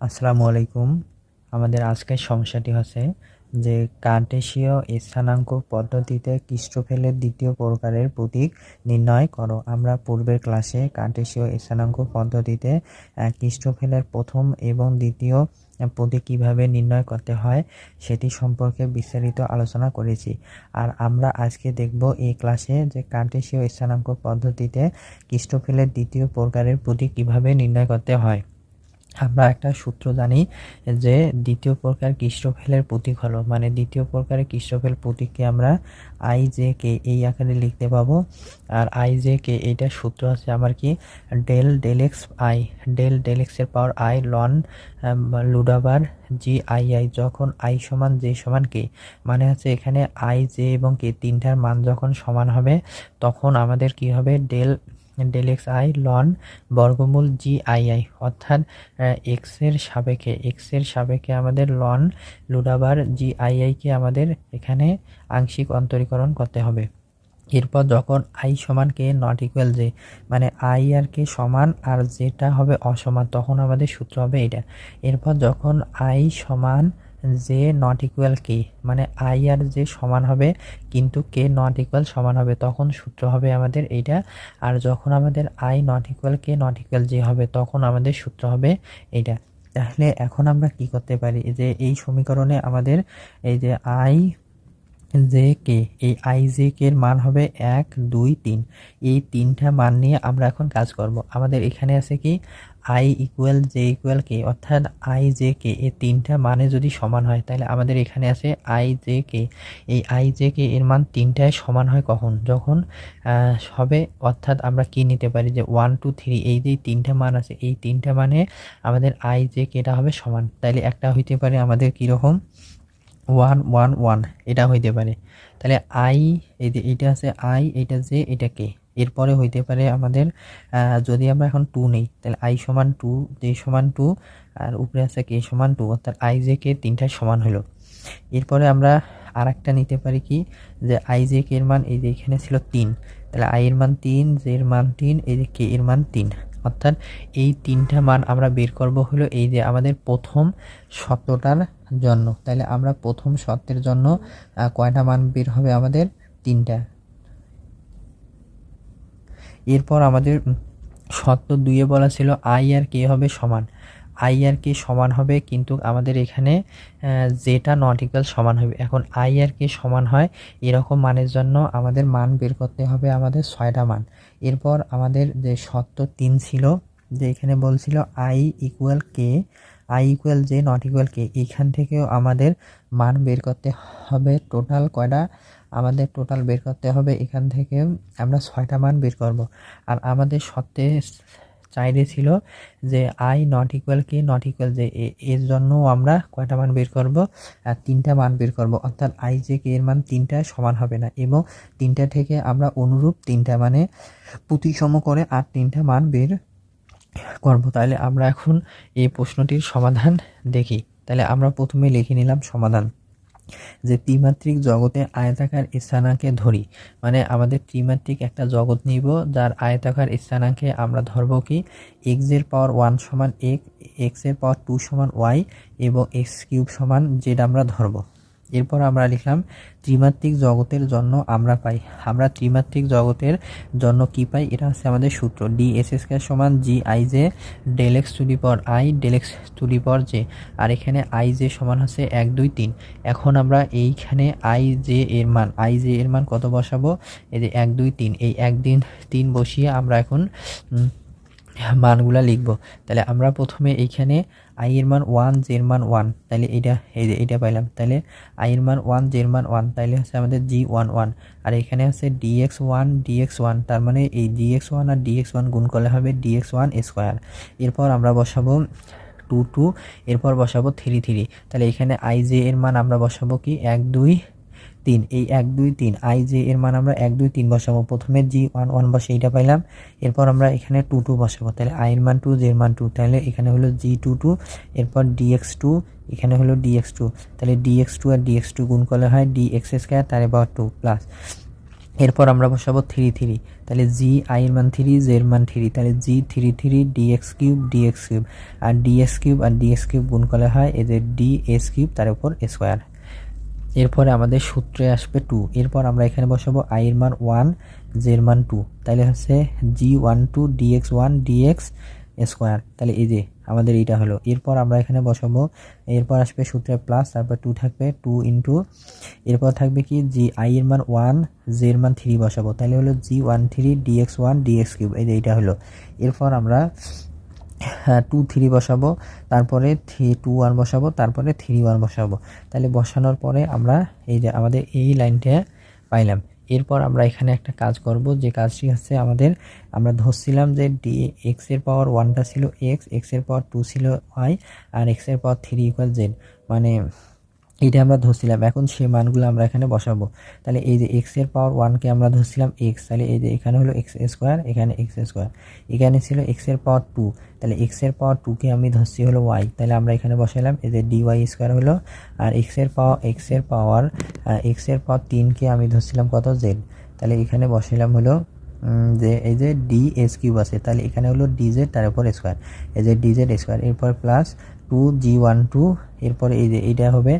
আসসালামু আলাইকুম। আমাদের আজকের সমস্যাটি হচ্ছে যে কার্টেশীয় স্থানাঙ্ক পদ্ধতিতে ক্রিস্টোফেলের দ্বিতীয় প্রকারের প্রতীক নির্ণয় করো। আমরা পূর্বের ক্লাসে কার্টেশীয় স্থানাঙ্ক পদ্ধতিতে ক্রিস্টোফেলের প্রথম এবং দ্বিতীয় প্রতীক কীভাবে নির্ণয় করতে হয় সেটি সম্পর্কে বিস্তারিত আলোচনা করেছি। আর আমরা আজকে দেখব এই ক্লাসে যে কার্টেশীয় স্থানাঙ্ক পদ্ধতিতে ক্রিস্টোফেলের দ্বিতীয় প্রকারের প্রতীক কীভাবে নির্ণয় করতে হয়। আমরা একটা সূত্র জানি যে দ্বিতীয় প্রকার কৃষ্ণফেলের প্রতীক হলো মানে দ্বিতীয় প্রকারের কৃষ্ণফেল প্রতীককে আমরা আই জে কে এই আকারে লিখতে পাবো। আর আই জে কে এইটার সূত্র আছে আমার কি? Del del X I, del del এক্সের পাওয়ার আই লন লুডাবার, জি আই আই, যখন আই সমান জে সমান কে মানে হচ্ছে এখানে আই জে এবং কে তিনটার মান যখন সমান হবে, তখন আমাদের কি হবে? ডেল ডেল এক্স আই লন বর্গমূল জি আই আই অর্থাৎ এক্সের সাপেক্ষে এক্সের সাপেক্ষে আমাদের লন লুডাবার জি আই আইকে আমাদের এখানে আংশিক অন্তরীকরণ করতে হবে। এরপর যখন আই সমান কে নট ইকুয়াল জে মানে আই আর কে সমান আর যেটা হবে অসমান, তখন আমাদের সূত্র হবে এটা এরপর যখন আই সমান জে নট ইকুয়াল কে মানে আই আর জে সমান হবে, কিন্তু কে নট ইকুয়াল সমান হবে, তখন সূত্র হবে আমাদের এইটা। আর যখন আমাদের I not equal K not equal J হবে, তখন আমাদের সূত্র হবে এইটা। তাহলে এখন আমরা কি করতে পারি? যে এই সমীকরণে আমাদের এই যে আই জে কে এই আই জে কে এর মান হবে এক, দুই, তিন। এই তিনটা মান নিয়ে আমরা এখন কাজ করব। আমাদের এখানে আছে কি? I equal J equal K অর্থাৎ আই জে কে এই তিনটা মানে যদি সমান হয়, তাহলে আমাদের এখানে আছে আই জে কে এই আই জে কে এর মান তিনটায় সমান হয় কখন? যখন হবে, অর্থাৎ আমরা কি নিতে পারি যে ওয়ান টু থ্রি এই যে তিনটা মান আছে, এই তিনটা মানে আমাদের আই জে কেটা হবে সমান। তাইলে একটা হইতে পারে আমাদের কীরকম ওয়ান ওয়ান ওয়ান এটা হইতে পারে। তাহলে আই এই যে এইটা আছে আই এটা যে এটা কে এরপরে হইতে পারে আমাদের যদি আমরা এখন টু নেই, তাহলে আই সমান টু জে সমান টু আর উপরে আছে কে সমান টু অর্থাৎ আই জে কে তিনটায় সমান হলো এরপরে আমরা আর একটা নিতে পারি কি, যে আই জে কে এর মান এই যে এখানে ছিল তিন, তাহলে আই এর মান তিন জে এর মান তিন, এই যে কে এর মান তিন, অর্থাৎ এই তিনটা মান আমরা বের করব হলো এই যে আমাদের প্রথম শর্তটার জন্য। তাহলে আমরা প্রথম শর্তের জন্য কয়টা মান বের হবে আমাদের? তিনটা। এরপর আমাদের শর্ত দুইয়ে বলা ছিল আই আর কে হবে সমান। আই আর কে সমান হবে কিন্তু আমাদের এখানে যেটা নট ইকুয়াল সমান হবে। এখন আই আর কে সমান হয় এরকম মানের জন্য আমাদের মান বের করতে হবে আমাদের ছয়টা মান। এরপর আমাদের যে শর্ত তিন ছিল, যে এখানে বলছিল I equal K, I equal J not equal K, এখান থেকেও আমাদের মান বের করতে হবে। টোটাল কয়টা? আমাদের টোটাল বের করতে হবে এখান থেকে আমরা ছয়টা মান বের করব। আর আমাদের সত্যে চাইলে ছিল যে I not equal K not equal যে এর জন্য আমরা কয়টা মান বের করব? আর তিনটা মান বের করব। অর্থাৎ আই যে কে এর মান তিনটা সমান হবে না এবং তিনটা থেকে আমরা অনুরূপ তিনটা মানে প্রতিসম করে আর তিনটা মান বের করব। তাহলে আমরা এখন এই প্রশ্নটির সমাধান দেখি। তাহলে আমরা প্রথমে লিখে নিলাম সমাধান। যে ত্রিমাত্রিক জগতে আয়তাকার স্থানাঙ্কে ধরি। মানে আমাদের ত্রিমাত্রিক একটা জগৎ নিব, যার আয়তাকার স্থানাঙ্কে আমরা ধরব কি? এক্সের পাওয়ার ওয়ান সমান এক এক্সের পাওয়ার টু সমান ওয়াই এবং এক্স কিউব সমান জেড আমরা ধরবো। এরপর আমরা লিখলাম, ত্রিমাত্রিক জগতের জন্য আমরা পাই। আমরা ত্রিমাত্রিক জগতের জন্য কি পাই? এটা হচ্ছে আমাদের সূত্র। ডি এস এস কে সমান G I J del X two D পর আই ডেল এক্স পর জে আর এখানে আই জে সমান হচ্ছে এক, দুই, তিন। এখন আমরা এইখানে আই জে এর মান আই জে এর মান কত বসাবো? এই যে এক, দুই, তিন। এই এক দিন তিন বসিয়ে আমরা এখন মানগুলা লিখব। তাহলে আমরা প্রথমে এইখানে আই এর মান ওয়ান জের মান ওয়ান তাহলে এইটা এই যে এইটা পাইলাম তাহলে আই এর মান ওয়ান জের মান ওয়ান তাহলে হচ্ছে আমাদের জি ওয়ান ওয়ান আর এখানে আছে ডিএক্স ওয়ান ডিএক্স ওয়ান তার মানে এই ডিএক্স ওয়ান আর ডিএক্স ওয়ান গুণ করলে হবে ডিএক্স ওয়ান স্কোয়ার এরপর আমরা বসাবো টু টু এরপর বসাবো থ্রি থ্রি তাহলে এখানে আই জে এর মান আমরা বসাবো কি এক, দুই তিন, এই এক, দুই, তিন, আই, জে, এর মান আমরা এক, দুই, তিন বসাবো। প্রথমে জি, ওয়ান ওয়ান বসে এইটা পাইলাম। এরপর আমরা এখানে টু টু বসাবো। তাহলে আই এর মান টু, জে এর মান টু। তাহলে এখানে হলো জি, টু টু। এরপর ডিএক্স টু, এখানে হলো ডিএক্স টু। তাহলে ডিএক্স টু আর ডিএক্স টু গুণ করলে হয় ডিএক্স স্কোয়ার তার এবার টু প্লাস। এরপর আমরা বসাবো থ্রি থ্রি। তাহলে জি, আই এর মান থ্রি জের মান থ্রি। তাহলে G, three three, DX cube DX cube. আর ডিএক্স কিউব আর ডিএক্স কিউব গুণ করলে হয় এদের ডি এস কিউব তার উপর স্কোয়ার। এরপরে আমাদের সূত্রে আসবে টু এরপর আমরা এখানে বসাবো আই এর মান ওয়ান জের মান টু তাহলে হচ্ছে G one two DX one DX square তাহলে এই যে আমাদের এইটা হলো। এরপর আমরা এখানে বসাবো, এরপর আসবে সূত্রে প্লাস তারপর টু থাকবে টু ইন্টু এরপর থাকবে কি? জি আই এর মান ওয়ান জে এর মান থ্রি বসাবো। তাহলে হলো G one three DX one DX cube এই যে এইটা হলো। এরপর আমরা টু থ্রি বসাবো, তারপরে থ্রি টু ওয়ান বসাবো, তারপরে থ্রি ওয়ান বসাবো। তাহলে বসানোর পরে আমরা এই যে আমাদের এই লাইনটা পাইলাম। এরপর আমরা এখানে একটা কাজ করব, যে কাজটি হচ্ছে আমাদের, আমরা ধরছিলাম যে ডি এক্সের পাওয়ার ওয়ানটা ছিল এক্স এক্সের পাওয়ার টু ছিল ওয়াই আর এক্সের পাওয়ার থ্রি ইকুয়াল জেড মানে এইটা আমরা ধরছিলাম। এখন সেই মানগুলো আমরা এখানে বসাবো। তাহলে এই যে এক্সের পাওয়ার ওয়ানকে আমরা ধরছিলাম এক্স তাহলে এই যে এখানে হলো এক্স স্কোয়ার এখানে এক্স স্কোয়ার এখানে ছিল এক্সের পাওয়ার টু তাহলে এক্সের পাওয়ার টুকে আমি ধরছি হলো ওয়াই তাহলে আমরা এখানে বসালাম এই যে ডি ওয়াই স্কোয়ার হলো, আর এক্সের পাওয়ার এক্সের পাওয়ার এক্সের পাওয়ার তিনকে আমি ধরছিলাম কত জেড তাহলে এখানে বসালাম হলো যে এই যে ডি এস কিউব আছে, তাহলে এখানে হলো ডিজেড তার উপর স্কোয়ার এই যে ডিজেড স্কোয়ার এরপর plus two G one two এরপরে এই যে এইটা হবে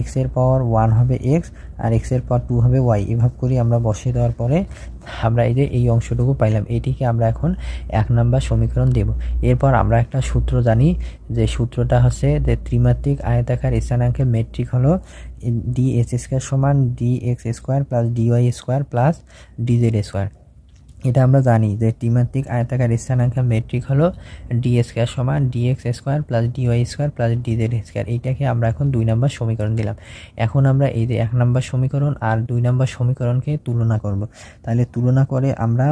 এক্সের পাওয়ার ওয়ান হবে এক্স আর এক্সের পাওয়ার টু হবে ওয়াই এভাবে করি আমরা বসিয়ে দেওয়ার পরে আমরা এই যে এই অংশটুকু পাইলাম। এইটিকে আমরা এখন এক নাম্বার সমীকরণ দেব। এরপর আমরা একটা সূত্র জানি, যে সূত্রটা হচ্ছে যে ত্রিমাত্রিক আয়তাকার স্থানাঙ্কের মেট্রিক হলো ডি এস স্কোয়ার সমান D X square plus DY square plus DZ square এটা আমরা জানি যে ত্রিমাত্রিক আয়তাকার স্থানাঙ্কের মেট্রিক হলো ডি স্কোয়ার সমান DX square plus DY square plus DZ square এইটাকে আমরা এখন দুই নম্বর সমীকরণ দিলাম। এখন আমরা এই যে এক নম্বর সমীকরণ আর দুই নম্বর সমীকরণকে তুলনা করব। তাহলে তুলনা করে আমরা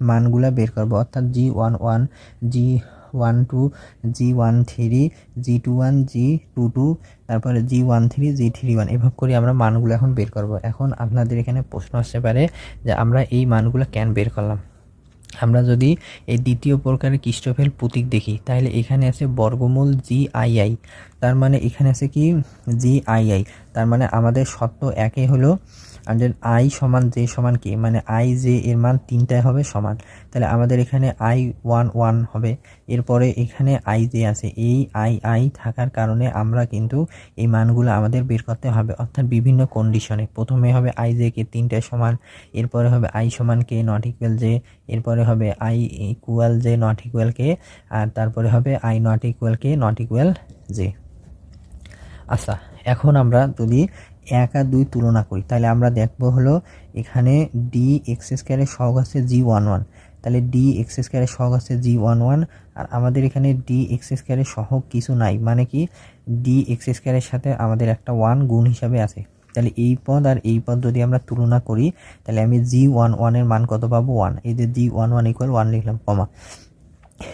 মানগুলা বের করব। অর্থাৎ G one one G one two G one three G two one G two two তারপরে G one three G three one এভাবে করে আমরা মানগুলো এখন বের করব। এখন আপনাদের এখানে প্রশ্ন আসতে পারে যে আমরা এই মানগুলো কেন বের করলাম? আমরা যদি এই দ্বিতীয় প্রকারের কৃষ্ঠফেল প্রতীক দেখি, তাহলে এখানে আছে বর্গমূল জি আই আই তার মানে এখানে আছে কি? জি আই আই তার মানে আমাদের সত্য একে হলো আমাদের আই সমান জে সমান কি? মানে আই জে এর মান তিনটায় হবে সমান। তাহলে আমাদের এখানে আই ওয়ান ওয়ান হবে। এরপরে এখানে আই জে আছে। এই আই আই থাকার কারণে আমরা কিন্তু এই মানগুলো আমাদের বের করতে হবে, অর্থাৎ বিভিন্ন কন্ডিশনে প্রথমে হবে আই জে কে তিনটায় সমান, এরপরে হবে আই সমান কে নট ইকুয়াল জে, এরপরে হবে I equal J not equal K, আর তারপরে হবে I not equal K not equal J. আচ্ছা এখন আমরা যদি এক আর দুই তুলনা করি। তাহলে আমরা দেখব হলো এখানে ডি এক্স স্কোয়ারের সহগ আছে জি ওয়ান ওয়ান তাহলে ডি এক্স স্কোয়ারের সহগ আছে জি ওয়ান ওয়ান আর আমাদের এখানে ডি এক্স স্কোয়ারের সহগ কিছু নাই। মানে কি? ডি এক্স স্কোয়ারের সাথে আমাদের একটা ওয়ান গুণ হিসাবে আছে। তাহলে এই পদ আর এই পদ যদি আমরা তুলনা করি, তাহলে আমি জি ওয়ান ওয়ানের মান কত পাবো? ওয়ান এই যে G one one equal one লিখলাম, কমা।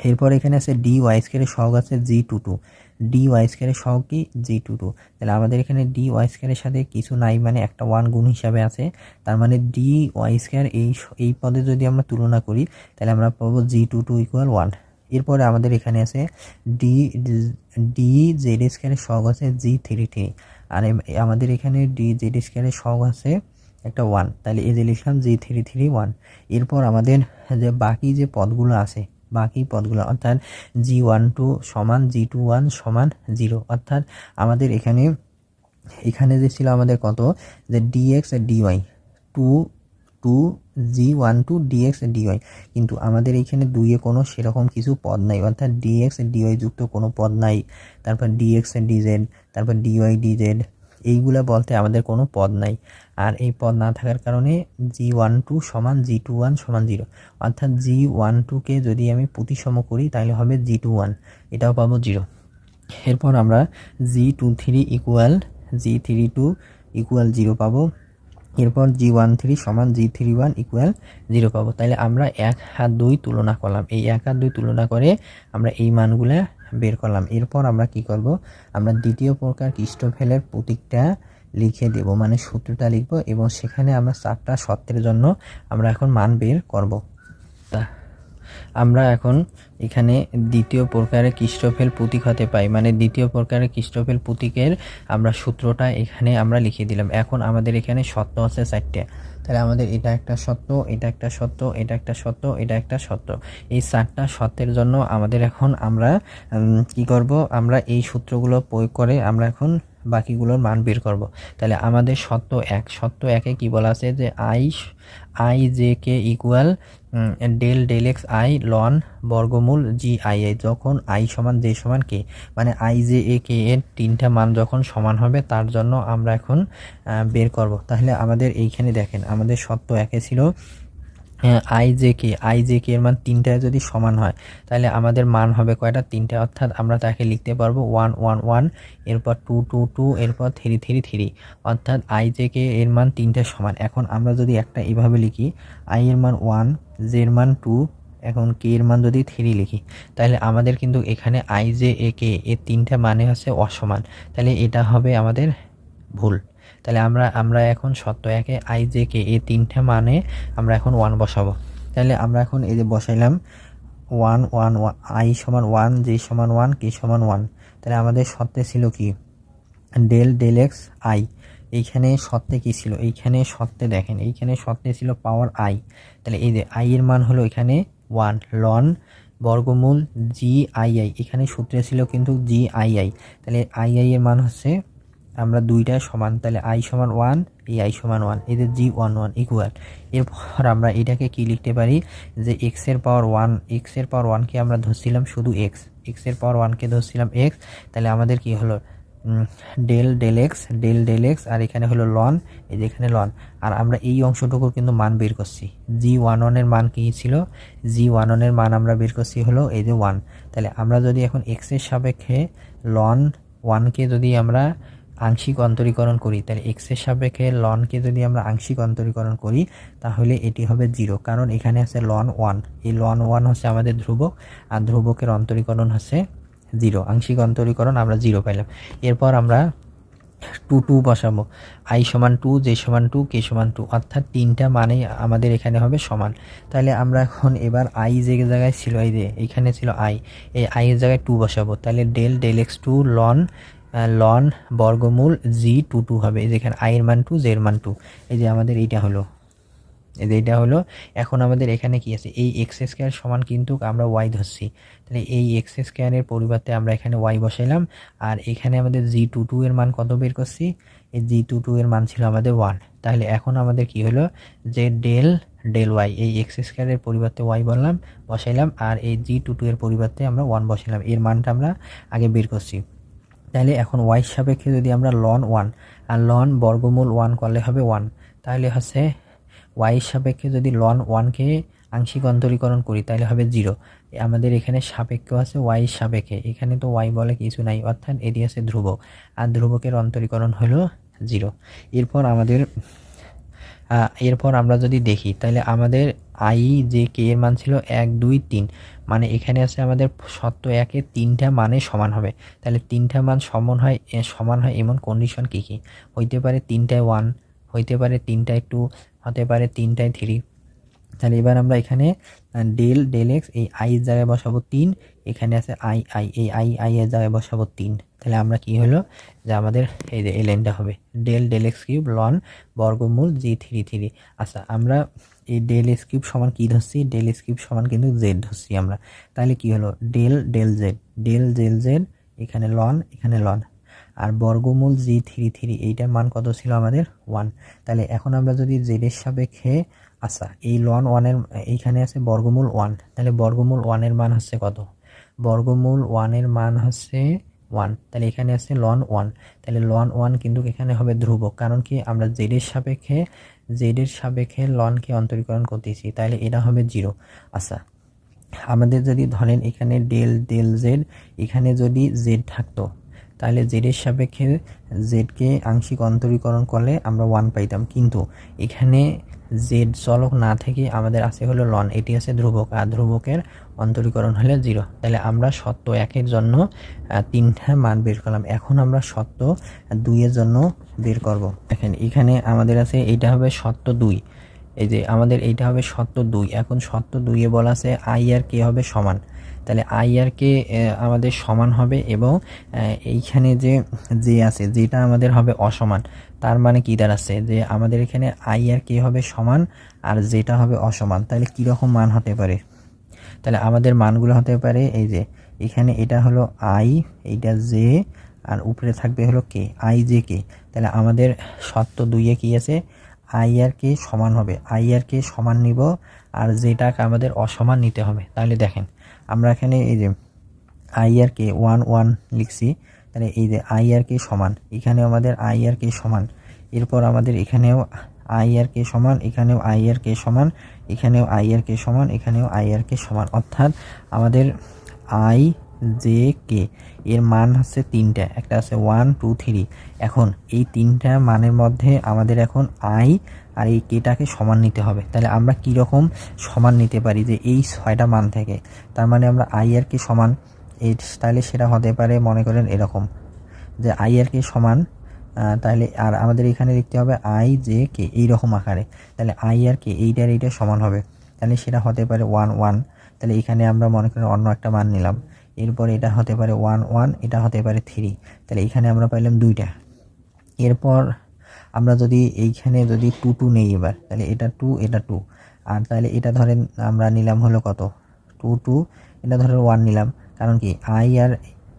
এরপর এখানে আছে ডি ওয়াই স্কোয়ারের সহগ আছে G two two D Y স্কোয়ারের সহগ কি? জি টু টু তাহলে আমাদের এখানে ডি ওয়াই স্কোয়ারের সাথে কিছু নাই মানে একটা ওয়ান গুণ হিসাবে আছে। তার মানে ডি ওয়াই স্কোয়ার এই এই পদে যদি আমরা তুলনা করি, তাহলে আমরা পাবো G two two equal one এরপরে আমাদের এখানে আছে ডি ডি জেড স্কোয়ারের সহগ আছে জি থ্রি থ্রি আর আমাদের এখানে ডি জেড স্কোয়ারের সহগ আছে একটা ওয়ান তাহলে এই যে লিখলাম জি থ্রি থ্রি ওয়ান এরপর আমাদের যে বাকি যে পদগুলো আছে বাকি পদগুলো, অর্থাৎ জি ওয়ান টু সমান জি টু ওয়ান সমান জিরো অর্থাৎ আমাদের এখানে এখানে যে ছিল আমাদের কত? যে DX DY two two G one two DX DY কিন্তু আমাদের এইখানে দুইয়ে কোনো সেরকম কিছু পদ নাই। অর্থাৎ ডিএক্স ডিওয়াই যুক্ত কোনো পদ নাই। তারপর ডিএক্স ডিজেড তারপর ডিওয়াই ডিজেড এইগুলা বলতে আমাদের কোনো পদ নাই। আর এই পদ না থাকার কারণে জি ওয়ান টু সমান জি টু ওয়ান সমান জিরো অর্থাৎ জি ওয়ান টুকে যদি আমি প্রতিসম করি, তাহলে হবে জি টু ওয়ান এটাও পাবো জিরো এরপর আমরা G two three equal G three two equal zero পাবো। এরপর জি ওয়ান থ্রি সমান G three one equal zero পাবো। তাহলে আমরা এক হাত দুই তুলনা করলাম। এই এক হাত দুই তুলনা করে আমরা এই মানগুলা বের করলাম। এরপর আমরা কি করব? আমরা দ্বিতীয় প্রকার কৃষ্ণফেলের প্রতীকটা লিখে দেব। মানে সূত্রটা লিখব এবং সেখানে আমরা চারটা শর্তের জন্য আমরা এখন মান বের করব। তা, আমরা এখন এখানে দ্বিতীয় প্রকারের কৃষ্ণফেল প্রতীক হতে পাই। মানে দ্বিতীয় প্রকারের কৃষ্ণফেল প্রতীকের আমরা সূত্রটা এখানে আমরা লিখে দিলাম। এখন আমাদের এখানে সত্য আছে চারটে। তাহলে আমাদের এটা একটা সত্য, এটা একটা সত্য, এটা একটা সত্য, এটা একটা সত্য। এই চারটা সত্যের জন্য আমাদের এখন আমরা কি করব? আমরা এই সূত্রগুলো প্রয়োগ করে আমরা এখন বাকিগুলোর মান বের করব। তাহলে আমাদের সত্য এক, সত্য একে কি বলা আছে? যে I I J K equal del del X I loan বর্গমূল জি আই আই যখন আই সমান জে সমান কে মানে আই জে এ কে এর তিনটা মান যখন সমান হবে, তার জন্য আমরা এখন বের করব। তাহলে আমাদের এইখানে দেখেন, আমাদের সত্য একে ছিল I J K I J K এর মান তিনটায় যদি সমান হয়, তাহলে আমাদের মান হবে কয়টা? তিনটা। অর্থাৎ আমরা তাকে লিখতে পারব ওয়ান ওয়ান ওয়ান এরপর টু টু টু এরপর থ্রি থ্রি থ্রি অর্থাৎ আই জে কে এর মান তিনটে সমান। এখন আমরা যদি একটা এভাবে লিখি আই এর মান ওয়ান জে এর মান টু, এখন কে এর মান যদি থ্রি লিখি, তাহলে আমাদের কিন্তু এখানে আই জে এ কে এর তিনটা মানে হচ্ছে অসমান। তাহলে এটা হবে আমাদের ভুল। তাহলে আমরা আমরা এখন সত্য একে আই জে কে এই তিনটা মানে আমরা এখন ওয়ান বসাবো। তাহলে আমরা এখন এই যে বসাইলাম ওয়ান ওয়ান আই সমান ওয়ান জে সমান ওয়ান কে সমান ওয়ান তাহলে আমাদের সত্যে ছিল কি? ডেল ডেল এক্স আই এইখানে সত্যে কি ছিল? এইখানে সত্যে দেখেন, এইখানে সত্যে ছিল পাওয়ার আই তাহলে এই যে আই এর মান হলো এখানে ওয়ান লন বর্গমূল জি আই আই এখানে সূত্রে ছিল কিন্তু জি আই আই তাহলে আই আই এর মান হচ্ছে আমরা দুইটা সমান, তাহলে আই সমান ওয়ান এই আই সমান ওয়ান এদের জি ওয়ান ওয়ান ইকুয়াল এরপর আমরা এটাকে কি লিখতে পারি? যে এক্সের পাওয়ার ওয়ান এক্সের পাওয়ার ওয়ানকে আমরা ধরছিলাম শুধু এক্স এক্সের পাওয়ার ওয়ানকে ধরছিলাম এক্স তাহলে আমাদের কি হলো? Del del X del del X আর এখানে হলো লন এই যে এখানে লন আর আমরা এই অংশটুকুর কিন্তু মান বের করছি। জি ওয়ান ওয়ানের মান কী ছিল? জি ওয়ান ওয়ানের মান আমরা বের করছি হলো এই যে ওয়ান তাহলে আমরা যদি এখন এক্সের সাপেক্ষে লন ওয়ানকে যদি আমরা আংশিক অন্তরীকরণ করি, তাহলে এক্সের সাপেক্ষে লনকে যদি আমরা আংশিক অন্তরীকরণ করি, তাহলে এটি হবে জিরো কারণ এখানে আছে লন ওয়ান এই লন ওয়ান হচ্ছে আমাদের ধ্রুবক, আর ধ্রুবকের অন্তরীকরণ হচ্ছে জিরো, আংশিক অন্তরীকরণ আমরা জিরো পাইলাম। এরপর আমরা টু টু বসাবো। আই সমান টু, জে সমান টু, কে সমান টু, অর্থাৎ তিনটা মানে আমাদের এখানে হবে সমান। তাহলে আমরা এখন এবার আই যে জায়গায় ছিল, এই যে এখানে ছিল আই, এই আই এর জায়গায় টু বসাবো। তাহলে ডেল ডেল এক্স টু লন লন বর্গমূল জি টু টু হবে। যেখানে আই এর মান টু, জে এর মান টু। এই যে আমাদের এইটা হলো। এটা হলো, এখন আমাদের এখানে কি আছে? এই এক্স স্কোয়ার সমান কিন্তু আমরা ওয়াই ধরছি। তাহলে এই এক্স স্কোয়ারের পরিবর্তে আমরা এখানে ওয়াই বসাইলাম, আর এখানে আমাদের জি টু টু এর মান কত বের করছি? এই জি টু টু এর মান ছিল আমাদের ওয়ান তাহলে এখন আমাদের কি হলো? যে ডেল ডেল ওয়াই এই এক্স স্কোয়ারের পরিবর্তে ওয়াই বললাম, বসাইলাম, আর এই জি টু টু এর পরিবর্তে আমরা ওয়ান বসাইলাম। এর মানটা আমরা আগে বের করছি। তাহলে এখন ওয়াই সাপেক্ষে যদি আমরা লন ওয়ান আর লন বর্গমূল ওয়ান করলে হবে ওয়ান তাহলে হচ্ছে ওয়াই সাপেক্ষে যদি লন ওয়ানকে আংশিক অন্তরীকরণ করি, তাহলে হবে জিরো আমাদের এখানে সাপেক্ষ আছে ওয়াই সাপেক্ষে। এখানে তো ওয়াই বলে কিছু নাই, অর্থাৎ এটি আছে ধ্রুবক। আর ধ্রুবকের অন্তরীকরণ হলো জিরো এরপর আমাদের এরপর আমরা যদি দেখি, তাহলে আমাদের আই যে কে এর মান ছিল এক, দুই, তিন মানে এখানে আছে আমাদের সত্য একে তিনটা মানে সমান হবে। তাহলে তিনটা মান সমান হয় সমান হয় এমন কন্ডিশন কী কী? হইতে পারে তিনটায় ওয়ান হইতে পারে তিনটায় টু হতে পারে তিনটায় থ্রি তাহলে এবার আমরা এখানে ডেল ডেল এক্স এই আই এর জায়গায় বসাবো তিন, এখানে আছে আই আই এই আই আই এর জায়গায় বসাবো তিন। তাহলে আমরা কি হলো? যে আমাদের এই যে এই লাইনটা হবে। ডেল ডেল এক্স কিউব লন বর্গমূল জি থ্রি থ্রি আচ্ছা আমরা এই ডেল এক্স কিউব সমান কী ধরছি? ডেল এক্স কিউব সমান কিন্তু জেড ধরছি আমরা। তাহলে কি হলো? Del del Z del del Z এখানে লন এখানে লন আর বর্গমূল জি থ্রি থ্রি, এইটার মান কত ছিল আমাদের? ওয়ান তাহলে এখন আমরা যদি জেডের সাপেক্ষে আচ্ছা এই লন ওয়ানের এইখানে আছে বর্গমূল ওয়ান তাহলে বর্গমূল ওয়ানের মান হচ্ছে কত? বর্গমূল ওয়ানের মান হচ্ছে ওয়ান তাহলে এখানে আছে লন ওয়ান তাহলে লন ওয়ান কিন্তু এখানে হবে ধ্রুবক, কারণ কি আমরা জেডের সাপেক্ষে জেডের সাপেক্ষে লনকে অন্তরীকরণ করতেছি, তাহলে এটা হবে জিরো আচ্ছা আমাদের যদি ধরেন এখানে ডেল ডেল জেড এখানে যদি জেড থাকতো তাহলে জেডের সাপেক্ষে জেডকে আংশিক অন্তরীকরণ করলে আমরা ওয়ান পাইতাম। কিন্তু এখানে জেড চলক না থেকে আমাদের আছে হলো লন এটি আছে ধ্রুবক, আর ধ্রুবকের অন্তরীকরণ হলে জিরো তাহলে আমরা সত্য একের জন্য তিনটা মান বের করলাম। এখন আমরা সত্য দুইয়ের জন্য বের করব। দেখেন, এখানে আমাদের আছে এইটা হবে সত্য দুই। এই যে আমাদের এইটা হবে সত্য দুই। এখন সত্য দুইয়ে বলা আছে আই আর কে হবে সমান। তাহলে আই আর কে আমাদের সমান হবে এবং এইখানে যে যে আছে যেটা আমাদের হবে অসমান। তার মানে কি দাঁড়াচ্ছে? যে আমাদের এখানে আই আর কে হবে সমান আর যেটা হবে অসমান। তাহলে কীরকম মান হতে পারে? তাহলে আমাদের মানগুলো হতে পারে এই যে, এখানে এটা হলো আই এইটা জে আর উপরে থাকবে হলো কে আই জে কে তাহলে আমাদের সত্য দুইয়ে কি আছে? আই আর কে সমান হবে। আই আর কে সমান নিব আর যেটাকে আমাদের অসমান নিতে হবে। তাহলে দেখেন আমরা এখানে এই যে আই আর কে ওয়ান ওয়ান লিখছি, তাহলে এই যে আই আর কে সমান, এখানেও আমাদের আই আর কে সমান, এরপর আমাদের এখানেও আই আর কে সমান, এখানেও আই আর কে সমান, এখানেও আই আর কে সমান, এখানেও আই আর কে সমান, অর্থাৎ আমাদের আই জে কে এর মান হচ্ছে তিনটা, একটা আছে ওয়ান টু থ্রি এখন এই তিনটা মানের মধ্যে আমাদের এখন আই আর এই কেটাকে সমান নিতে হবে। তাহলে আমরা কি রকম সমান নিতে পারি যে এই ছয়টা মান থেকে? তার মানে আমরা আই আর কে সমান, এই তাহলে সেটা হতে পারে, মনে করেন এরকম, যে আই আর কে সমান তাহলে আর আমাদের এখানে লিখতে হবে আই জে কে এইরকম আকারে। তাহলে আই আর কে এইটার এইটা সমান হবে। তাহলে সেটা হতে পারে ওয়ান ওয়ান তাহলে এখানে আমরা মনে করেন অন্য একটা মান নিলাম। এরপর এটা হতে পারে ওয়ান ওয়ান এটা হতে পারে থ্রি তাহলে এখানে আমরা পাইলাম দুইটা। এরপর আমরা যদি এইখানে যদি টু টু নেই এবার, তাহলে এটা টু এটা টু আর তাহলে এটা ধরেন আমরা নিলাম হলো কত? টু টু এটা ধরেন ওয়ান নিলাম। কারণ কি? আই আর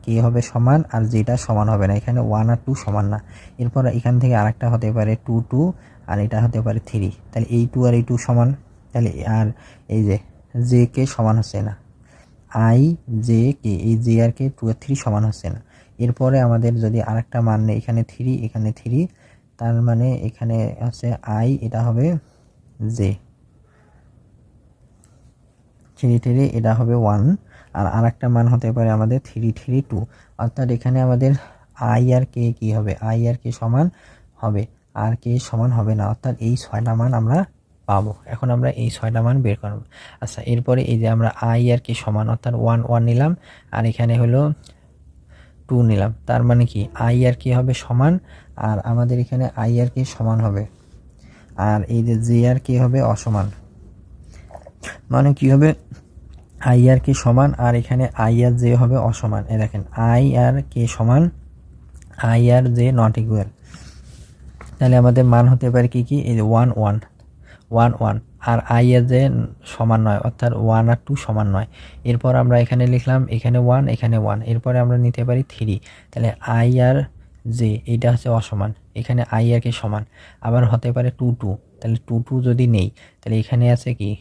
কে হবে সমান আর যেটা সমান হবে না। এখানে ওয়ান আর টু সমান না। এরপর এখান থেকে আরেকটা হতে পারে টু টু আর এটা হতে পারে থ্রি তাহলে এই টু আর এই টু সমান। তাহলে আর এই যে জে কে সমান হচ্ছে না। আই জে কে এই জে আর কে টু আর থ্রি সমান হচ্ছে না। এরপরে আমাদের যদি আরেকটা মান নেই, এখানে থ্রি এখানে থ্রি তার মানে এখানে হচ্ছে আই, এটা হবে জে। থ্রি থ্রি, এটা হবে ওয়ান। আর আরেকটা মান হতে পারে আমাদের থ্রি থ্রি টু। অর্থাৎ এখানে আমাদের আই আর কে কি হবে? আই আর কে সমান হবে। আর কে সমান হবে না। অর্থাৎ এই ছয়টা মান আমরা পাবো। এখন আমরা এই ছয়টা মান বের করব। আচ্ছা এরপরে এই যে আমরা আই আর কে সমান, অর্থাৎ ওয়ান ওয়ান নিলাম। আর এখানে হলো টু নিলাম। তার মানে কি? আই আর কে হবে সমান, আর আমাদের এখানে আই আর কে সমান হবে। আর এই যে জে আর কে হবে অসমান। মানে কি হবে? আই আর কে সমান, আর এখানে আই আর জে হবে অসমান। এ দেখেন আই আর কে সমান আই আর জে নট ইকুয়াল তাহলে আমাদের মান হতে পারে কি কি? এই যে ওয়ান ওয়ান ওয়ান ওয়ান আর আই আর জে সমান নয়, অর্থাৎ ওয়ান আর টু সমান নয়। এরপর আমরা এখানে লিখলাম, এখানে ওয়ান এখানে ওয়ান এরপরে আমরা নিতে পারি থ্রি তাহলে আই আর জে এইটা হচ্ছে অসমান। এখানে আই আর কে সমান। আবার হতে পারে টু টু তাহলে টু টু যদি নেই, তাহলে এখানে আছে কি?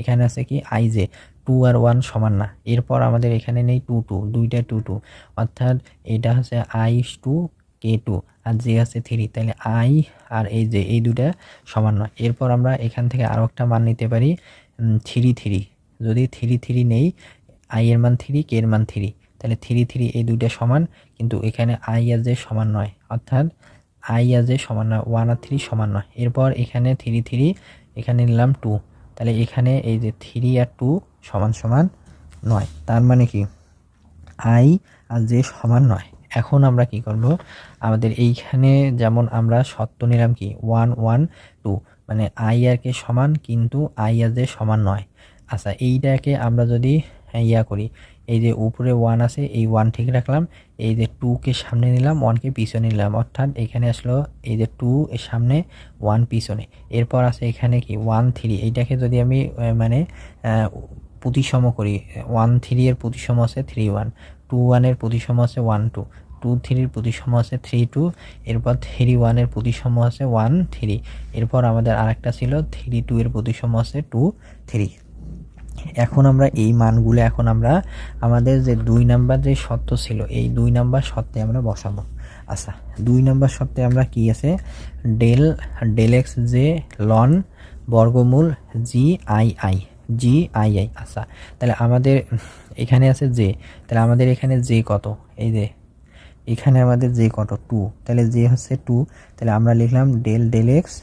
এখানে আছে কি? আই জে টু আর ওয়ান সমান না। এরপর আমাদের এখানে নেই টু টু দুইটা টু টু অর্থাৎ এটা হচ্ছে আই টু কে টু আর জে আছে থ্রি তাহলে আই আর এই যে, এই দুটা সমান নয়। এরপর আমরা এখান থেকে আরও একটা মান নিতে পারি থ্রি থ্রি যদি থ্রি থ্রি নেই আই এর মান থ্রি কে এর মান থ্রি তাহলে থ্রি থ্রি এই দুইটা সমান, কিন্তু এখানে আই আর জে সমান নয়। অর্থাৎ আই আর জে সমান নয় ওয়ান আর থ্রি সমান নয়। এরপর এখানে থ্রি থ্রি এখানে নিলাম টু তাহলে এখানে এই যে থ্রি আর টু সমান সমান নয়। তার মানে কি? আই আর জে সমান নয়। এখন আমরা কি করব? আমাদের এইখানে যেমন আমরা সত্য নিলাম কি? ওয়ান ওয়ান টু মানে আই আর কে সমান কিন্তু আই আর জে সমান নয়। আচ্ছা এইটাকে আমরা যদি ইয়া করি, এই যে উপরে ওয়ান আছে, এই ওয়ান ঠিক রাখলাম, এই যে টুকে সামনে নিলাম ওয়ানকে পিছনে নিলাম, অর্থাৎ এখানে আসলো এই যে টু এর সামনে ওয়ান পিছনে। এরপর আছে এখানে কি? ওয়ান থ্রি এইটাকে যদি আমি মানে প্রতিসম করি ওয়ান থ্রি এর প্রতিসম আছে থ্রি ওয়ান টু ওয়ানের প্রতিসম আছে ওয়ান টু টু থ্রির প্রতিসম আছে থ্রি টু এরপর থ্রি ওয়ানের প্রতিসম আছে ওয়ান থ্রি এরপর আমাদের আরেকটা ছিল থ্রি টু এর প্রতিসম আছে টু থ্রি এখন আমরা এই মানগুলো এখন আমরা আমাদের যে দুই নাম্বার যে সত্য ছিল, এই দুই নাম্বার সত্যে আমরা বসাবো। আচ্ছা দুই নাম্বার সত্যে আমরা কি আছে? ডেল ডেল এক্স জে লন বর্গমূল G I I G I I আচ্ছা তাহলে আমাদের এখানে আছে জে তাহলে আমাদের এখানে জে কত? এই যে, এখানে আমাদের জে কত? টু। তাহলে জে হচ্ছে টু, তাহলে আমরা লিখলাম ডেল ডেল এক্স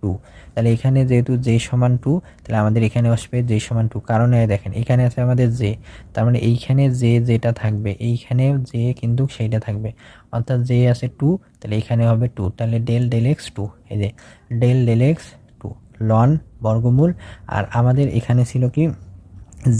টু। তাহলে এখানে যেহেতু জে সমান টু, তাহলে আমাদের এখানে আসবে জে সমান টু। কারণ দেখেন, এখানে আছে আমাদের জে তার মানে এইখানে জে যেটা থাকবে, এইখানে জে কিন্তু সেইটা থাকবে। অর্থাৎ জে আছে টু, তাহলে এখানে হবে টু। তাহলে ডেল ডেল এক্স টু। এই যে, ডেল ডেল এক্স টু। লন, বর্গমূল। আর আমাদের এখানে ছিল কি?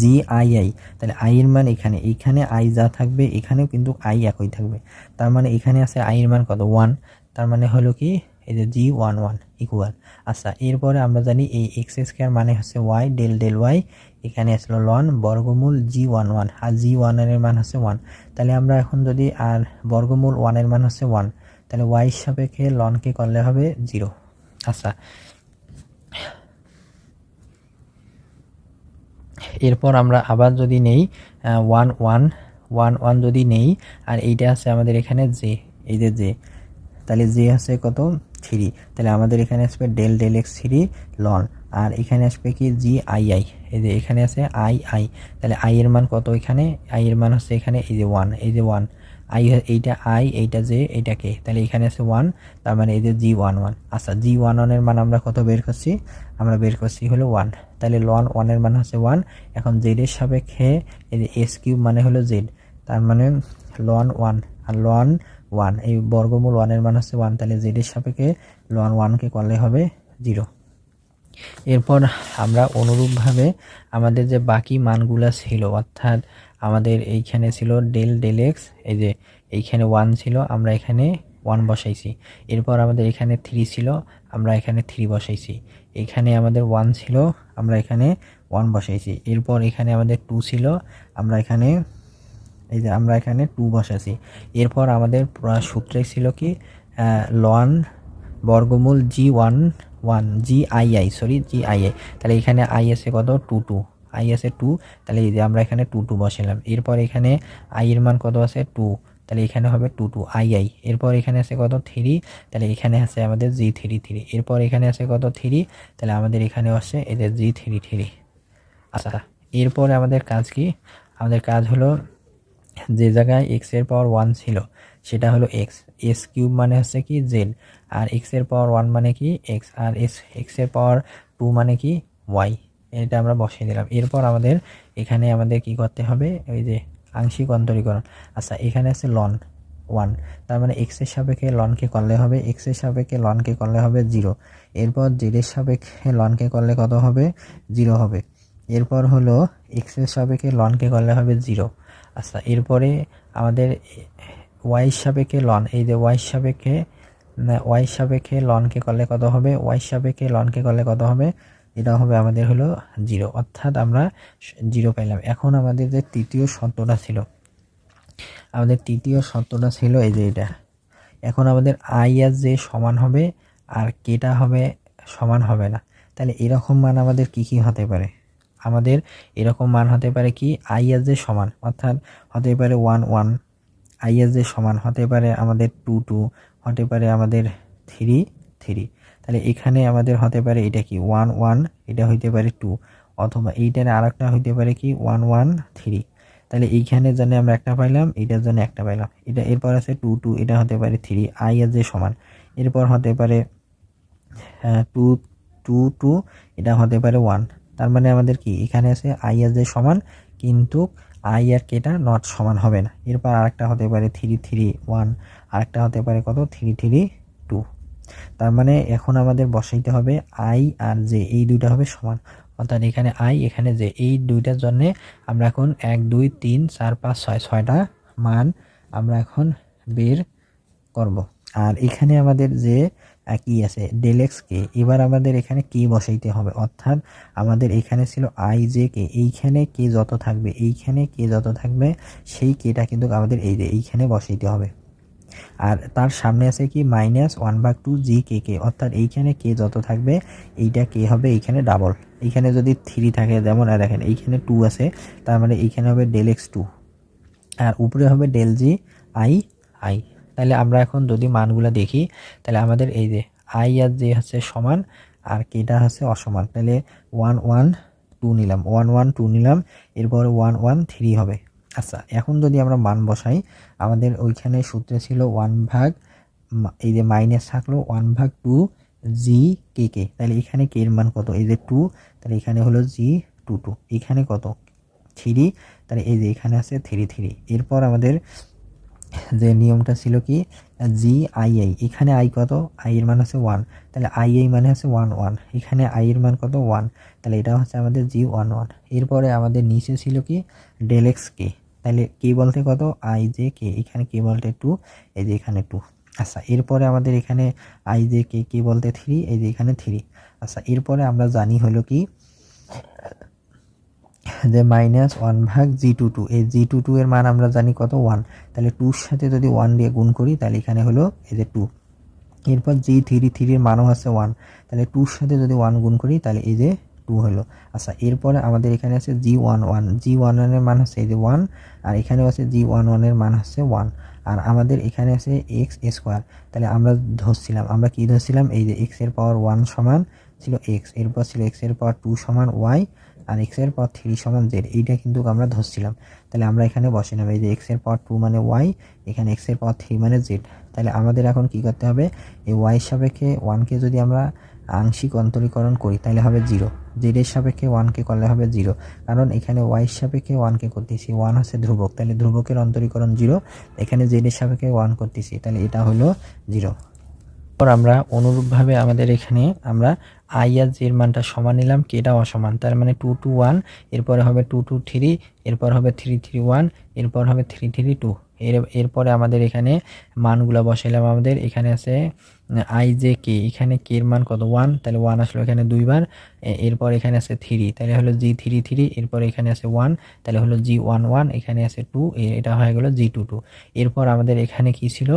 G I I. তাহলে আই এর মান এখানে। এইখানে আই যা থাকবে, এখানেও কিন্তু আই একই থাকবে। তার মানে এখানে আছে আই এর মান কত? ওয়ান। তার মানে হলো কি? এই যে জি ওয়ান ওয়ান ইকুয়াল আচ্ছা এরপরে আমরা জানি এই এক্স স্কোয়ার মানে হচ্ছে ওয়াই ডেল ডেল ওয়াই এখানে আসলো লন বর্গমূল জি ওয়ান ওয়ান। আর জি ওয়ানের মান হচ্ছে ওয়ান তাহলে আমরা এখন যদি আর বর্গমূল ওয়ানের মান হচ্ছে ওয়ান তাহলে ওয়াই সাপেক্ষে লনকে করলে হবে জিরো আচ্ছা এরপর আমরা আবার যদি নেই ওয়ান ওয়ান ওয়ান ওয়ান যদি নেই, আর এইটা আছে আমাদের এখানে জে এই যে জে তাহলে জে আছে কত? থ্রি তাহলে আমাদের এখানে আসবে ডেল ডেল এক্স থ্রি লন আর এখানে আসবে কি? জি আই আই এই যে এখানে আছে আই আই তাহলে আই এর মান কত এখানে? আই এর মান হচ্ছে এখানে, এই যে ওয়ান এই যে ওয়ান আই এইটা আই, এইটা জে, এইটা কে? তাহলে এখানে আছে ওয়ান তার মানে এই যে জি ওয়ান ওয়ান আচ্ছা জি ওয়ান ওয়ানের মান আমরা কত বের করছি? আমরা বের করছি হলো ওয়ান তাহলে লন ওয়ানের মান হচ্ছে ওয়ান এখন জেডের সাপেক্ষে এই যে এস কিউব মানে হলো জেড তার মানে লন ওয়ান আর লন ওয়ান এই বর্গমূল ওয়ানের মান হচ্ছে ওয়ান তাহলে জেডের সাপেক্ষে লন ওয়ানকে করলে হবে জিরো এরপর আমরা অনুরূপভাবে আমাদের যে বাকি মানগুলো ছিল, অর্থাৎ আমাদের এইখানে ছিল ডেল ডেল এক্স এই যে এইখানে ওয়ান ছিল, আমরা এখানে ওয়ান বসাইছি। এরপর আমাদের এখানে থ্রি ছিল, আমরা এখানে থ্রি বসাইছি। এখানে আমাদের ওয়ান ছিল, আমরা এখানে ওয়ান বসাইছি। এরপর এখানে আমাদের টু ছিল, আমরা এখানে, এই যে আমরা এখানে টু বসাইছি। এরপর আমাদের সূত্রে ছিল কি লন বর্গমূল G one one G I I sorry G I I তাহলে এখানে আই আছে কত? টু টু আই আছে টু তাহলে এই যে আমরা এখানে টু টু বসালাম এরপর এখানে আই এর মান কত আছে? টু তাহলে এখানে হবে টু টু আই আই এরপর এখানে আছে কত? থ্রি তাহলে এখানে আছে আমাদের জি থ্রি থ্রি এরপর এখানে আছে কত? থ্রি তাহলে আমাদের এখানেও আছে এদের জি থ্রি থ্রি আচ্ছা এরপরে আমাদের কাজ কি? আমাদের কাজ হলো যে জায়গায় এক্সের পাওয়ার ওয়ান ছিল, সেটা হলো এক্স এস কিউব মানে হচ্ছে কি? জেড আর এক্সের পাওয়ার ওয়ান মানে কি? এক্স আর এস এক্সের পাওয়ার টু মানে কি? ওয়াই এটা আমরা বসিয়ে দিলাম। এরপর আমাদের এখানে আমাদের কি করতে হবে? ওই যে আংশিক অন্তরীকরণ। আচ্ছা এখানে আছে লন ওয়ান তার মানে এক্সের সাপেক্ষে লনকে করলে হবে? এক্সের সাপেক্ষে লনকে করলে হবে জিরো এরপর জেডের সাপেক্ষে লনকে করলে কত হবে? জিরো হবে। এরপর হলো এক্সের সাপেক্ষে লনকে করলে হবে জিরো আচ্ছা এরপরে আমাদের ওয়াই সাপেক্ষে লন এই যে ওয়াই সাপেক্ষে ওয়াই সাপেক্ষে লনকে করলে কত হবে? ওয়াই সাপেক্ষে লনকে করলে কত হবে? এটা হবে আমাদের হলো জিরো। অর্থাৎ আমরা জিরো পাইলাম। এখন আমাদের যে তৃতীয় শর্তটা ছিল, আমাদের তৃতীয় শর্তটা ছিল এই যে এটা। এখন আমাদের আই আর যে সমান হবে আর কেটা হবে, সমান হবে না। তাহলে এরকম মান আমাদের কি কি হতে পারে? আমাদের এরকম মান হতে পারে কি? আই আর যে সমান। অর্থাৎ হতে পারে ওয়ান ওয়ান আই আর যে সমান। হতে পারে আমাদের টু টু হতে পারে আমাদের থ্রি থ্রি তাহলে এখানে আমাদের হতে পারে এটা কি? ওয়ান ওয়ান এটা হইতে পারে টু অথবা এইটার আর একটা হইতে পারে কি? ওয়ান ওয়ান থ্রি তাহলে এইখানে জন্য আমরা একটা পাইলাম এটার জন্য একটা পাইলাম। এটা এরপর আছে টু টু এটা হতে পারে থ্রি আই এর যে সমান। এরপর হতে পারে টু টু টু এটা হতে পারে ওয়ান তার মানে আমাদের কি? এখানে আছে আই এর যে সমান, কিন্তু আই আর কেটা নট সমান হবে না। এরপর আরেকটা হতে পারে থ্রি থ্রি ওয়ান আরেকটা হতে পারে কত? থ্রি থ্রি টু তার মানে এখন আমাদের বসাইতে হবে আই আর জে, এই দুইটা হবে সমান। অর্থাৎ এখানে আই, এখানে জে, এই দুইটার জন্যে আমরা এখন এক, দুই, তিন, চার, পাঁচ, ছয়, ছয়টা মান আমরা এখন বের করব। আর এখানে আমাদের যে কি আছে ডেলেক্স কে এবার আমাদের এখানে কে বসাইতে হবে। অর্থাৎ আমাদের এখানে ছিল আই জে কে এইখানে কে যত থাকবে, এইখানে কে যত থাকবে, সেই কেটা কিন্তু আমাদের এই যে এইখানে বসাইতে হবে। আর তার সামনে আছে কি? মাইনাস ওয়ান ভাগ টু জি কে কে অর্থাৎ এইখানে কে যত থাকবে, এইটা কে হবে, এইখানে ডাবল এইখানে যদি থ্রি থাকে, যেমন, আর দেখেন, এইখানে টু আছে, তার মানে এইখানে হবে ডেল এক্স টু আর উপরে হবে ডেল জি আই আই তাহলে আমরা এখন যদি মানগুলো দেখি, তাহলে আমাদের এই যে আই আর জে হচ্ছে সমান, আর কেটা হচ্ছে অসমান। তাহলে ওয়ান ওয়ান টু নিলাম। ওয়ান ওয়ান টু নিলাম, এরপরে ওয়ান ওয়ান থ্রি হবে। আচ্ছা এখন যদি আমরা মান বসাই, আমাদের ওইখানে সূত্রে ছিল ওয়ান ভাগ এই যে মাইনাস থাকল ওয়ান ভাগ টু জি কে কে তাহলে এখানে কে এর মান কত? এই যে টু তাহলে এখানে হলো জি টু টু এখানে কত? থ্রি তাহলে এই যে এখানে আছে থ্রি থ্রি এরপর আমাদের যে নিয়মটা ছিল কি? জি আই আই এখানে আই কত? আই এর মান হচ্ছে ওয়ান তাহলে আই আই মানে হচ্ছে ওয়ান ওয়ান এখানে আই এর মান কত? ওয়ান তাহলে এটা হচ্ছে আমাদের জি ওয়ান ওয়ান এরপরে আমাদের নিচে ছিল কি? ডেলেক্স কে তাহলে কে বলতে কত? আই জে কে এখানে কে বলতে টু এই যে এখানে টু আচ্ছা এরপরে আমাদের এখানে আই জে কে কে বলতে থ্রি এই যে এখানে থ্রি আচ্ছা এরপরে আমরা জানি হলো কি? যে মাইনাস ওয়ান ভাগ জি টু টু এই জি টু টু এর মান আমরা জানি কত? ওয়ান তাহলে টুর সাথে যদি ওয়ান দিয়ে গুণ করি, তাহলে এখানে হলো এই যে টু এরপর জি থ্রি থ্রির মানও আছে ওয়ান তাহলে টুর সাথে যদি ওয়ান গুণ করি, তাহলে এই যে টু হলো। আচ্ছা এরপরে আমাদের এখানে আছে G one one G one ওয়ানের মান হচ্ছে এই যে ওয়ান আর এখানেও আছে জি ওয়ান ওয়ানের মান হচ্ছে ওয়ান আর আমাদের এখানে আছে এক্স স্কোয়ার তাহলে আমরা ধরছিলাম, আমরা কি ধরছিলাম? এই যে এক্সের পাওয়ার ওয়ান সমান ছিল এক্স এরপর ছিল এক্সের পাওয়ার টু সমান ওয়াই আর এক্সের পাওয়ার থ্রি সমান জেড এইটা কিন্তু আমরা ধরছিলাম। তাহলে আমরা এখানে বসে নেব, এই যে এক্সের পাওয়ার টু মানে ওয়াই এখানে এক্সের পাওয়ার থ্রি মানে জেড তাহলে আমাদের এখন কি করতে হবে? এই ওয়াই সাপেক্ষে ওয়ানকে যদি আমরা আংশিক অন্তরীকরণ করি, তাহলে হবে জিরো জেডের সাপেক্ষে ওয়ানকে করলে হবে জিরো কারণ এখানে ওয়াইয়ের সাপেক্ষে ওয়ানকে করতেছি ওয়ান হচ্ছে ধ্রুবক। তাহলে ধ্রুবকের অন্তরীকরণ জিরো এখানে জেডের সাপেক্ষে ওয়ান করতেছি, তাহলে এটা হলো জিরো আমরা অনুরূপভাবে আমাদের এখানে আমরা আই আর মানটা সমান নিলাম কেটা অসমান? তার মানে টু টু ওয়ান এরপরে হবে টু টু থ্রি এরপর হবে থ্রি থ্রি ওয়ান এরপর হবে থ্রি থ্রি টু এর, এরপরে আমাদের এখানে মানগুলো বসাইলাম আমাদের, এখানে আছে, আই জে কে, এখানে কে এর মান কত? ওয়ান তাহলে ওয়ান আসলো এখানে দুইবার এরপর এখানে আছে থ্রি তাহলে হলো জি থ্রি থ্রি এরপর এখানে আছে ওয়ান তাহলে হলো জি ওয়ান ওয়ান এখানে আছে টু এটা হয়ে গেলো জি টু টু এরপর আমাদের এখানে কি ছিল?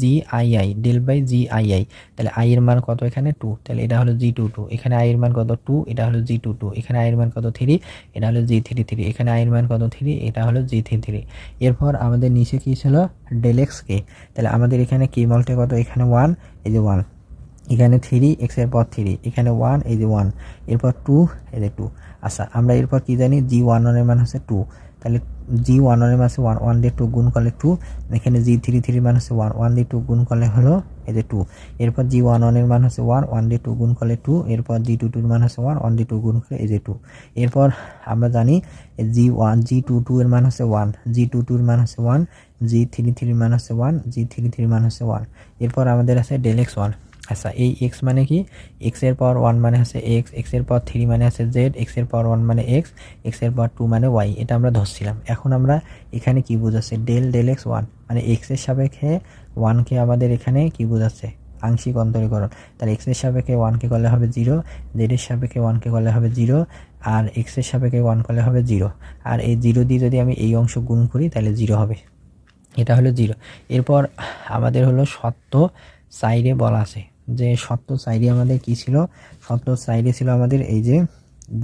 G I I del by G I I তাহলে আই এর মান কত এখানে? টু তাহলে এটা হলো জি টু টু এখানে আই এর মান কত? টু এটা হলো জি টু টু এখানে আই এর মান কত? থ্রি এটা হলো জি থ্রি থ্রি এখানে আই এর মান কত? থ্রি এটা হলো জি থ্রি থ্রি এরপর আমাদের নিচে কি ছিল? ডেল এক্স কে তাহলে আমাদের এখানে কে মলটা কত? এখানে ওয়ান এই যে ওয়ান এখানে থ্রি এক্সের পর থ্রি এখানে ওয়ান এই যে ওয়ান এরপর টু এই যে টু আচ্ছা আমরা এরপর কি জানি? জি ওয়ান ওয়ানের মান হচ্ছে টু তাহলে জি ওয়ান ওয়ানের মান হচ্ছে ওয়ান ওয়ান দিয়ে টু গুণ করলে টু এখানে জি থ্রি থ্রির মান হচ্ছে ওয়ান ওয়ান দিয়ে টু গুণ করলে হলো এই যে টু এরপর জি ওয়ান ওয়ানের মান হচ্ছে ওয়ান ওয়ান দিয়ে টু গুণ করলে টু এরপর জি টু টুর মান হচ্ছে ওয়ান ওয়ান দিয়ে টু গুণ করলে এই যে টু এরপর আমরা জানি G one G two two এর মান হচ্ছে ওয়ান জি টু টুর মান হচ্ছে ওয়ান জি থ্রি থ্রির মান হচ্ছে ওয়ান জি থ্রি থ্রির মান হচ্ছে ওয়ান এরপর আমাদের আছে ডেল এক্স ওয়ান আচ্ছা এই এক্স মানে কি? এক্সের পাওয়ার ওয়ান মানে হচ্ছে এক্স এক্সের পাওয়ার থ্রি মানে হচ্ছে জেড এক্সের পাওয়ার ওয়ান মানে এক্স এক্সের পাওয়ার টু মানে ওয়াই এটা আমরা ধরছিলাম। এখন আমরা এখানে কি বোঝাচ্ছে? ডেল ডেল এক্স ওয়ান মানে এক্সের সাপেক্ষে ওয়ানকে আমাদের এখানে কি বোঝাচ্ছে? আংশিক অন্তরীকরণ। তাহলে এক্সের সাপেক্ষে ওয়ানকে করলে হবে জিরো জেড এর সাপেক্ষে ওয়ানকে করলে হবে জিরো আর এক্সের সাপেক্ষে ওয়ান করলে হবে জিরো আর এই জিরো দিয়ে যদি আমি এই অংশ গুণ করি, তাহলে জিরো হবে। এটা হলো জিরো এরপর আমাদের হলো সত্য সাইডে বলা আছে। যে সত্য সাইডে আমাদের কি ছিল? সত্য সাইডে ছিল আমাদের এই যে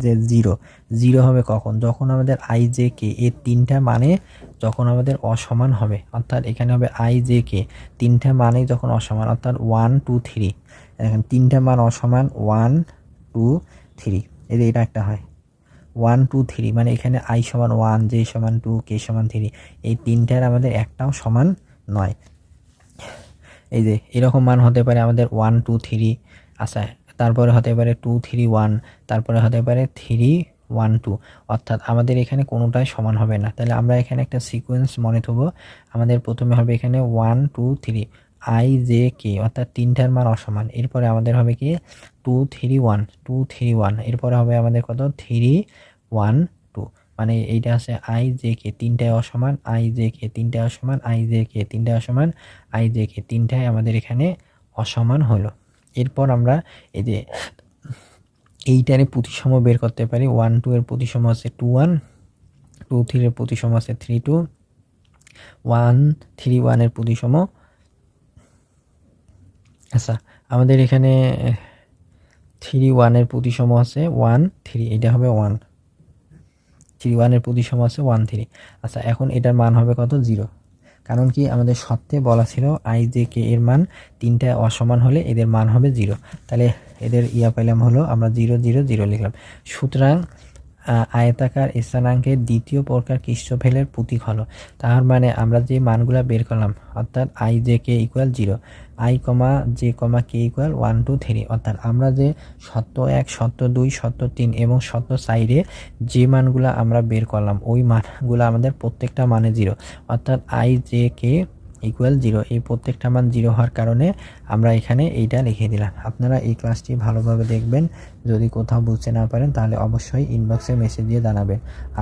যে জিরো জিরো হবে কখন? যখন আমাদের আই জে কে এর তিনটা মানে যখন আমাদের অসমান হবে। অর্থাৎ এখানে হবে আই জে কে তিনটা মানে যখন অসমান, অর্থাৎ ওয়ান টু থ্রি দেখেন তিনটা মান অসমান ওয়ান টু থ্রি এই এটা একটা হয়। ওয়ান টু থ্রি মানে এখানে আই সমান ওয়ান জে সমান টু কে সমান থ্রি এই তিনটার আমাদের একটাও সমান নয়। এই যে, এরকম মান হতে পারে আমাদের ওয়ান টু থ্রি আচ্ছা তারপরে হতে পারে টু থ্রি ওয়ান তারপরে হতে পারে থ্রি ওয়ান টু অর্থাৎ আমাদের এখানে কোনোটাই সমান হবে না। তাহলে আমরা এখানে একটা সিকোয়েন্স মনে থব, আমাদের প্রথমে হবে এখানে one two three I J K অর্থাৎ তিনটার মান অসমান। এরপরে আমাদের হবে কি? Two three one two three one এরপরে হবে আমাদের কত? থ্রি ওয়ান মানে এইটা আছে আই জে কে তিনটায় অসমান, আই জে কে তিনটায় অসমান, আই জে কে তিনটায় অসমান, আই জে কে তিনটায় আমাদের এখানে অসমান হলো। এরপর আমরা এই যে এইটারে প্রতিসম বের করতে পারি। ওয়ান টু এর প্রতিসম আছে টু ওয়ান, টু থ্রি এর প্রতিসম আছে থ্রি টু, ওয়ান থ্রি ওয়ানের প্রতিসম। আচ্ছা আমাদের এখানে থ্রি ওয়ানের প্রতিসম আছে, ওয়ান থ্রি এটা হবে ওয়ান। থ্রি ওয়ানের প্রতিসম আছে ওয়ান থ্রি আচ্ছা এখন এটার মান হবে কত? জিরো কারণ কি? আমাদের সত্যে বলা ছিল আই জে কে এর মান তিনটা অসমান হলে এদের মান হবে জিরো তাহলে এদের ইয়া পেলাম হলো আমরা জিরো জিরো জিরো লিখলাম। সুতরাং আয়তাকার স্থানাঙ্কের দ্বিতীয় প্রকার কৃষ্ণফেলের প্রতীক হলো। তার মানে আমরা যে মানগুলো বের করলাম, অর্থাৎ I J K equal zero I comma, J comma, K equal one, two, three. অর্থাৎ আমরা যে সত্য এক সত্য দুই সত্য তিন এবং সত্য সাইডে যে মানগুলো আমরা বের করলাম, ওই মানগুলো আমাদের প্রত্যেকটা মানে জিরো। অর্থাৎ I, J, K equal zero. এই প্রত্যেকটা মান জিরো হওয়ার কারণে আমরা এখানে এইটা লিখে দিলাম। আপনারা এই ক্লাসটি ভালোভাবে দেখবেন। যদি কোথাও বুঝতে না পারেন, তাহলে অবশ্যই ইনবক্সে মেসেজ দিয়ে জানাবেন।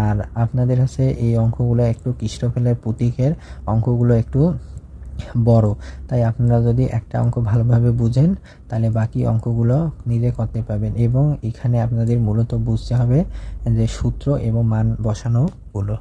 আর আপনাদের হচ্ছে এই অঙ্কগুলো একটু কৃষ্ণফেলের প্রতীকের অঙ্কগুলো একটু বড়। তাই আপনারা যদি একটা অঙ্ক ভালোভাবে বুঝেন, তাহলে বাকি অঙ্কগুলো নিজে করতে পাবেন এবং এখানে আপনাদের মূলত বুঝতে হবে যে সূত্র এবং মান বসানোগুলো।